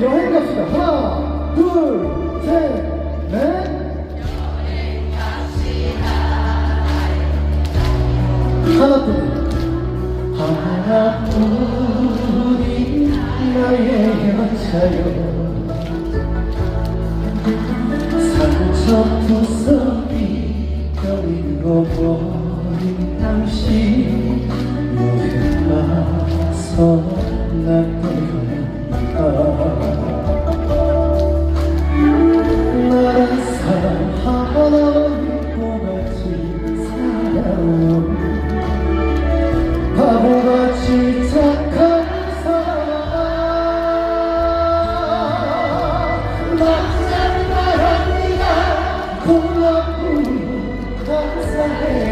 여행 갑시다. 하나, 둘, 셋, 넷. 하나 둘 하나 둘이 나의 여자여 상처도 썩이 버리고버린 당신 여행 가서 날 떠나 That's the